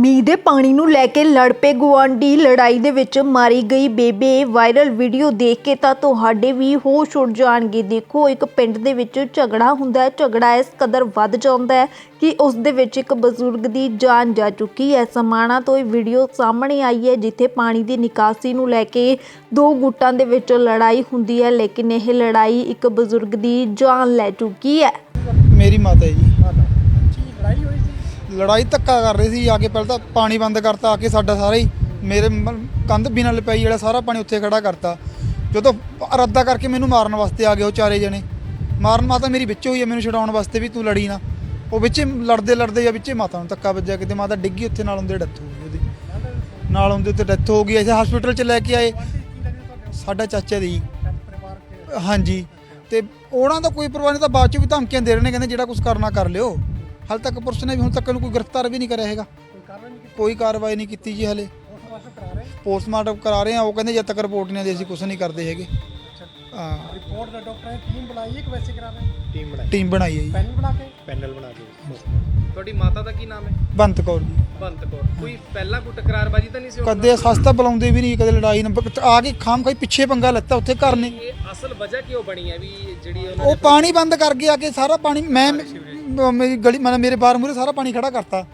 ਮੀਂਹ ਦੇ ਪਾਣੀ ਨੂੰ ਲੈ ਕੇ ਲੜ ਪਏ ਗੁਆਂਢੀ। ਲੜਾਈ ਦੇ ਵਿੱਚ ਮਾਰੀ ਗਈ ਬੇਬੇ। ਵਾਇਰਲ ਵੀਡੀਓ ਦੇਖ ਕੇ ਤਾਂ ਤੁਹਾਡੇ ਵੀ ਹੋਸ਼ ਉੱਡ ਜਾਣਗੇ। ਦੇਖੋ ਇੱਕ ਪਿੰਡ ਦੇ ਵਿੱਚ ਝਗੜਾ ਹੁੰਦਾ ਹੈ। ਝਗੜਾ ਇਸ ਕਦਰ ਵੱਧ ਜਾਂਦਾ ਹੈ ਕਿ ਉਸ ਦੇ ਵਿੱਚ ਇੱਕ ਬਜ਼ੁਰਗ ਦੀ ਜਾਨ ਜਾ ਚੁੱਕੀ ਹੈ। ਸਮਾਣਾ ਤੋਂ ਇਹ ਵੀਡੀਓ ਸਾਹਮਣੇ ਆਈ ਹੈ ਜਿੱਥੇ ਪਾਣੀ ਦੀ ਨਿਕਾਸੀ ਨੂੰ ਲੈ ਕੇ ਦੋ ਗੁੱਟਾਂ ਦੇ ਵਿੱਚ ਲੜਾਈ ਹੁੰਦੀ ਹੈ ਲੇਕਿਨ ਇਹ ਲੜਾਈ ਇੱਕ ਬਜ਼ੁਰਗ ਦੀ ਜਾਨ ਲੈ ਚੁੱਕੀ ਹੈ। ਮੇਰੀ ਮਾਤਾ ਹੈ ਜੀ ਲੜਾਈ ਹੋਈ ਸੀ ਲੜਾਈ ਧੱਕਾ ਕਰ ਰਹੀ ਸੀ, ਆ ਕੇ ਪਹਿਲਾਂ ਤਾਂ ਪਾਣੀ ਬੰਦ ਕਰਤਾ, ਆ ਕੇ ਸਾਡਾ ਸਾਰਾ ਹੀ ਮੇਰੇ ਮ- ਕੰਧ ਬਿਨਾਂ ਲਪਾਈ ਜਿਹੜਾ ਸਾਰਾ ਪਾਣੀ ਉੱਥੇ ਖੜਾ ਕਰਤਾ। ਜਦੋਂ ਰੱਦਾ ਕਰਕੇ ਮੈਨੂੰ ਮਾਰਨ ਵਾਸਤੇ ਆ ਗਏ ਉਹ ਚਾਰੇ ਜਣੇ। ਮਾਰਨ ਮਾਤਾ ਮੇਰੀ ਵਿੱਚ ਹੋਈ ਹੈ ਮੈਨੂੰ ਛਡਾਉਣ ਵਾਸਤੇ ਵੀ ਤੂੰ ਲੜੀ ਨਾ। ਉਹ ਵਿੱਚੇ ਲੜਦੇ ਲੜਦੇ ਜਾਂ ਵਿੱਚੇ ਮਾਤਾ ਨੂੰ ਧੱਕਾ ਵੱਜਿਆ, ਕਿਤੇ ਮਾਤਾ ਡਿੱਗੀ ਉੱਥੇ, ਨਾਲ ਹੁੰਦੇ ਡੈਥ ਹੋ ਗਈ ਉਹਦੀ। ਨਾਲ ਹੁੰਦੇ ਤੇ ਡੈਥ ਹੋ ਗਈ ਐਸੇ ਹਸਪੀਟਲ 'ਚ ਲੈ ਕੇ ਆਏ। ਸਾਡਾ ਚਾਚਾ ਦੀ। ਜੀ। ਹਾਂਜੀ। ਤੇ ਉਹਨਾਂ ਦਾ ਕੋਈ ਪਰਵਾਹ ਨਹੀਂ, ਤਾਂ ਬਾਅਦ ਚ ਵੀ ਧਮਕੀਆਂ ਦੇ ਰਹੇ ਨੇ, ਕਹਿੰਦੇ ਜਿਹੜਾ ਕੁਝ ਕਰਨਾ ਕਰ ਲਿਓ। ਹਾਲ ਤੱਕ ਪੁਲਿਸ ਨੇ ਵੀ ਹੁਣ ਤੱਕ ਇਹਨੂੰ ਕੋਈ ਗ੍ਰਿਫਤਾਰ ਵੀ ਨਹੀਂ ਕਰਿਆ ਹੈਗਾ। ਕੋਈ ਕਾਰਨ ਨਹੀਂ ਕੋਈ ਕਾਰਵਾਈ ਨਹੀਂ ਕੀਤੀ ਜੀ ਹਲੇ। ਪੋਸਟਮਾਰਟਮ ਕਰਾ ਰਹੇ ਆ ਉਹ ਕਹਿੰਦੇ ਜਦ ਤੱਕ ਰਿਪੋਰਟ ਨਹੀਂ ਆਉਂਦੀ ਅਸੀਂ ਕੁਝ ਨਹੀਂ ਕਰਦੇ ਹੈਗੇ। ਹਾਂ। ਰਿਪੋਰਟ ਦਾ ਡਾਕਟਰ ਨੇ ਟੀਮ ਬਣਾਈ ਹੈ ਕਿ ਵੈਸੇ ਕਰਾ ਰਹੇ? ਟੀਮ ਬਣਾਈ। ਟੀਮ ਬਣਾਈ ਹੈ ਜੀ। ਪੈਨਲ ਬਣਾ ਕੇ? ਪੈਨਲ ਬਣਾ ਕੇ। ਤੁਹਾਡੀ ਮਾਤਾ ਦਾ ਕੀ ਨਾਮ ਹੈ? ਬੰਤ ਕੌਰ ਜੀ। ਬੰਤ ਕੌਰ। ਕੋਈ ਪਹਿਲਾਂ ਕੋਈ ਟਕਰਾਰਬਾਜੀ ਤਾਂ ਨਹੀਂ ਸੀ ਉਹਨਾਂ ਕਦੇ ਸਸਤਾ ਬੁਲਾਉਂਦੇ ਵੀ ਨਹੀਂ ਕਦੇ ਲੜਾਈ ਨਾ ਆ ਕੇ ਖਾਮ ਖਾਈ ਪਿੱਛੇ ਪੰਗਾ ਲੱਤਾ ਉੱਥੇ ਘਰ ਨੇ। ਨਾਲ? ਇਹ ਅਸਲ ਵਜ੍ਹਾ ਕਿਉਂ ਬਣੀ ਹੈ ਵੀ ਜਿਹੜੀ ਉਹਨਾਂ ਉਹ ਪਾਣੀ ਬੰਦ ਕਰ ਗਿਆ ਕਿ ਸਾਰਾ ਪਾਣੀ ਮ- ਮੇਰੀ ਗਲੀ ਮਤਲਬ ਮੇਰੇ ਬਾਰ ਮੂਰੇ ਸਾਰਾ ਪਾਣੀ ਖੜਾ ਕਰਤਾ।